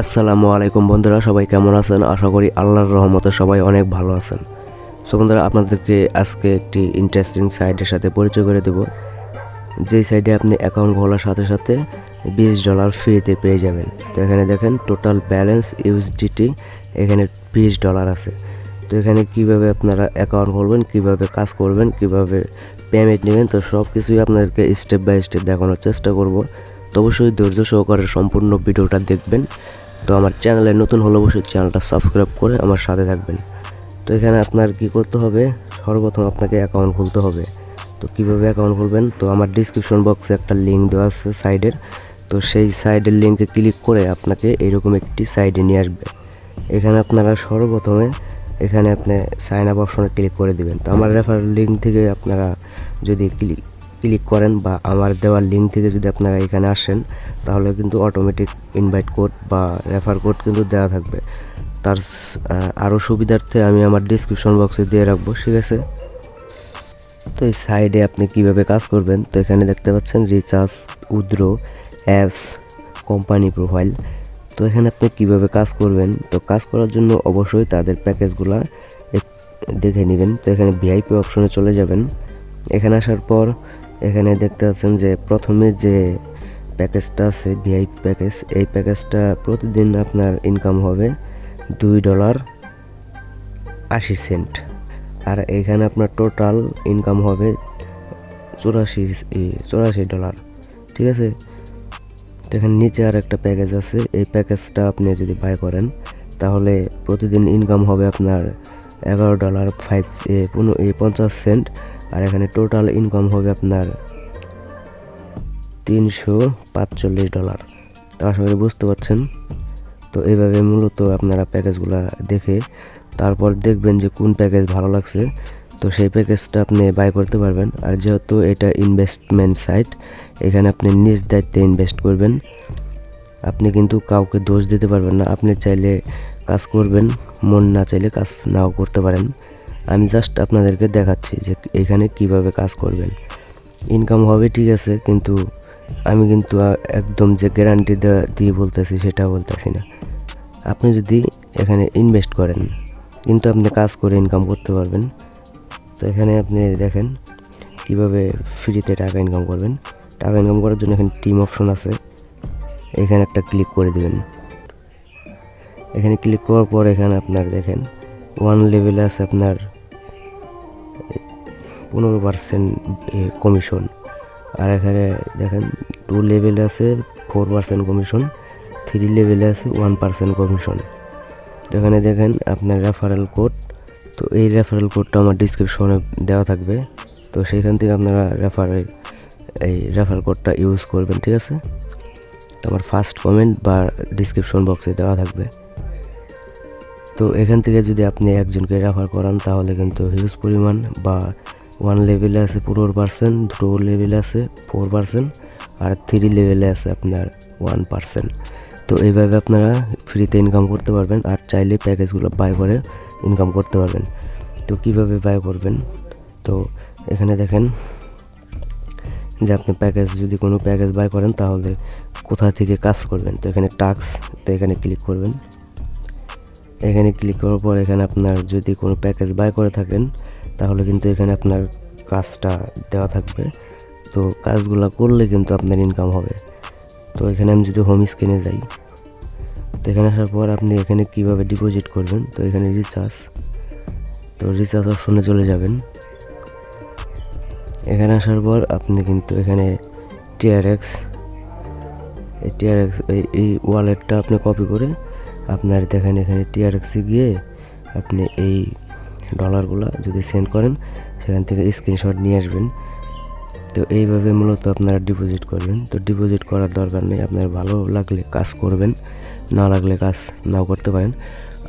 আসসালামু আলাইকুম বন্ধুরা, সবাই কেমন আছেন? আশা করি আল্লাহর রহমতে সবাই অনেক ভালো আছেন। সো বন্ধুরা, আপনাদেরকে আজকে একটি ইন্টারেস্টিং সাইটের সাথে পরিচয় করে দেব। যেই সাইডে আপনি অ্যাকাউন্ট খোলার সাথে সাথে বিশ ডলার ফ্রিতে পেয়ে যাবেন। তো এখানে দেখেন টোটাল ব্যালেন্স ইউএসডিটি এখানে বিশ ডলার আছে। তো এখানে কীভাবে আপনারা অ্যাকাউন্ট খুলবেন, কীভাবে কাজ করবেন, কীভাবে পেমেন্ট নেবেন, তো সব কিছুই আপনাদেরকে স্টেপ বাই স্টেপ দেখানোর চেষ্টা করব। তো অবশ্যই ধৈর্য সহকারে সম্পূর্ণ ভিডিওটা দেখবেন। তো আমার চ্যানেলে নতুন হলে অবশ্যই চ্যানেলটা সাবস্ক্রাইব করে আমার সাথে থাকবেন। তো এখানে আপনার কি করতে হবে? সর্বপ্রথম আপনাকে অ্যাকাউন্ট খুলতে হবে। তো কীভাবে অ্যাকাউন্ট খুলবেন? তো আমার ডিসক্রিপশন বক্সে একটা লিঙ্ক দেওয়া আছে সাইডের তো সেই সাইডের লিঙ্কে ক্লিক করে আপনাকে এরকম একটি সাইডে নিয়ে আসবে। এখানে আপনারা সর্বপ্রথমে এখানে আপনি সাইন আপ অপশনে ক্লিক করে দিবেন। তো আমার রেফার লিঙ্ক থেকে আপনারা যদি ক্লিক ক্লিক করেন বা আমার দেওয়ার লিঙ্ক থেকে যদি আপনারা এখানে আসেন, তাহলে কিন্তু অটোমেটিক ইনভাইট কোড বা রেফার কোড কিন্তু দেওয়া থাকবে। তার আরও সুবিধার্থে আমি আমার ডিসক্রিপশন বক্সে দিয়ে রাখব, ঠিক আছে? তো এই সাইডে আপনি কীভাবে কাজ করবেন, তো এখানে দেখতে পাচ্ছেন রিচার্জ উদ্র অ্যাপস কোম্পানি প্রোফাইল তো এখানে আপনি কীভাবে কাজ করবেন, তো কাজ করার জন্য অবশ্যই তাদের প্যাকেজগুলো দেখে নেবেন। তো এখানে ভিআইপি অপশনে চলে যাবেন। এখানে আসার পর এখানে দেখতে পাচ্ছেন যে প্রথমে যে প্যাকেজটা আছে, ভিআইপি প্যাকেজ, এই প্যাকেজটা প্রতিদিন আপনার ইনকাম হবে দুই ডলার আশি সেন্ট। আর এখানে আপনার টোটাল ইনকাম হবে চুরাশি চুরাশি ডলার। ঠিক আছে? এখানে নিচে আর একটা প্যাকেজ আছে, এই প্যাকেজটা আপনি যদি বাই করেন, তাহলে প্রতিদিন ইনকাম হবে আপনার এগারো ডলার ফাইভ পঞ্চাশ সেন্ট। আর এখানে টোটাল ইনকাম হবে আপনার তিনশো পাঁচচল্লিশ ডলার তো আশা করি বুঝতে পারছেন। তো এইভাবে মূলত আপনারা প্যাকেজগুলো দেখে তারপর দেখবেন যে কোন প্যাকেজ ভালো লাগছে। তো সেই প্যাকেজটা আপনি বাই করতে পারবেন। আর যেহেতু এটা ইনভেস্টমেন্ট সাইট এখানে আপনি নিজ দায়িত্বে ইনভেস্ট করবেন। আপনি কিন্তু কাউকে দোষ দিতে পারবেন না। আপনি চাইলে কাজ করবেন, মন না চাইলে কাজ নাও করতে পারেন। আমি জাস্ট আপনাদেরকে দেখাচ্ছি যে এখানে কীভাবে কাজ করবেন। ইনকাম হবে ঠিক আছে, কিন্তু আমি কিন্তু একদম যে গ্যারান্টি দিয়ে বলতেছি সেটা বলতেছি না। আপনি যদি এখানে ইনভেস্ট করেন, কিন্তু আপনি কাজ করে ইনকাম করতে পারবেন। তো এখানে আপনি দেখেন কীভাবে ফ্রিতে টাকা ইনকাম করবেন। টাকা ইনকাম করার জন্য এখানে টিম অপশন আছে। এখানে একটা ক্লিক করে দেবেন। এখানে ক্লিক করার পর এখানে আপনার দেখেন ওয়ান লেভেলে আছে আপনার পনেরো পার্সেন্ট কমিশন আর এখানে দেখেন টু লেভেলে আছে ফোর পার্সেন্ট কমিশন থ্রি লেভেলে আছে ওয়ান পার্সেন্ট কমিশন তো এখানে দেখেন আপনার রেফারেল কোড তো এই রেফারেল কোডটা আমার ডিসক্রিপশনে দেওয়া থাকবে। তো সেখান থেকে আপনারা রেফারেল এই রেফারেল কোডটা ইউজ করবেন, ঠিক আছে? আমার ফার্স্ট কমেন্ট বা ডিসক্রিপশন বক্সে দেওয়া থাকবে। তো এখান থেকে যদি আপনি একজনকে রেফার করান, তাহলে কিন্তু হিউজ পরিমাণ বা ওয়ান লেভেলে আছে পনেরো পার্সেন্ট টু লেভেলে আছে ফোর পার্সেন্ট আর থ্রি লেভেলে আছে আপনার ওয়ান পার্সেন্ট তো এইভাবে আপনারা ফ্রিতে ইনকাম করতে পারবেন, আর চাইলে প্যাকেজগুলো বাই করে ইনকাম করতে পারবেন। তো কীভাবে বাই করবেন? তো এখানে দেখেন যে আপনি প্যাকেজ যদি কোনো প্যাকেজ বাই করেন, তাহলে কোথা থেকে কাজ করবেন? তো এখানে টাক্স তো এখানে ক্লিক করবেন। এখানে ক্লিক করার পর এখানে আপনার যদি কোনো প্যাকেজ বাই করে থাকেন তাহলে কিন্তু এখানে আপনার কাজটা দেওয়া থাকবে। তো কাজগুলো করলে কিন্তু আপনার ইনকাম হবে। তো এখানে আমি যদি হোম স্ক্রিনে যাই, তো এখানে আসার পর আপনি এখানে কীভাবে ডিপোজিট করবেন? তো এখানে রিচার্জ তো রিচার্জ অপশনে চলে যাবেন। এখানে আসার পর আপনি কিন্তু এখানে টিআরএক্স এই টিআরএক্স এই ওয়ালেটটা আপনি কপি করে আপনার দেখেন এখানে টিআরএক্সে গিয়ে আপনি এই ডলারগুলো যদি সেন্ড করেন, সেখান থেকে স্ক্রিনশট নিয়ে আসবেন। তো এইভাবে মূলত আপনারা ডিপোজিট করবেন। তো ডিপোজিট করার দরকার নেই, আপনার ভালো লাগলে কাজ করবেন, না লাগলে কাজ নাও করতে পারেন।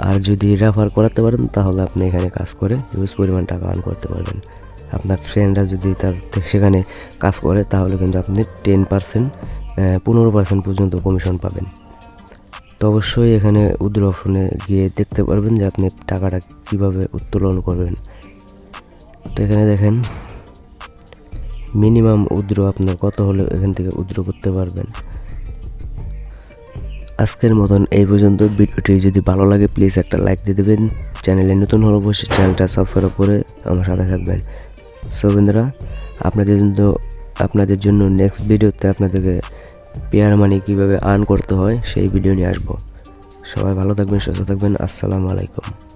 আর যদি রেফার করাতে পারেন, তাহলে আপনি এখানে কাজ করে হিউজ পরিমাণ টাকা আর্ন করতে পারবেন। আপনার ফ্রেন্ডরা যদি তার সেখানে কাজ করে, তাহলে কিন্তু আপনি টেন পার্সেন্ট পনেরো পার্সেন্ট পর্যন্ত কমিশন পাবেন। তো অবশ্যই এখানে উদ্র অপশনে গিয়ে দেখতে পারবেন যে আপনি টাকাটা কীভাবে উত্তোলন করবেন। তো এখানে দেখেন, মিনিমাম উদ্র আপনার কত হলে এখান থেকে উদ্র করতে পারবেন। আজকের মতন এই পর্যন্ত। ভিডিওটি যদি ভালো লাগে প্লিজ একটা লাইক দিয়ে দেবেন। চ্যানেলে নতুন হলে অবশ্যই চ্যানেলটা সাবস্ক্রাইব করে আমার সাথে থাকবেন। সো বন্ধুরা, আপনাদের জন্য আপনাদের জন্য নেক্সট ভিডিওতে আপনাদেরকে পেয়ার মানি কীভাবে আর্ন করতে হয় সেই ভিডিও নিয়ে আসব। সবাই ভালো থাকবেন, সুস্থ থাকবেন, আসসালামু আলাইকুম।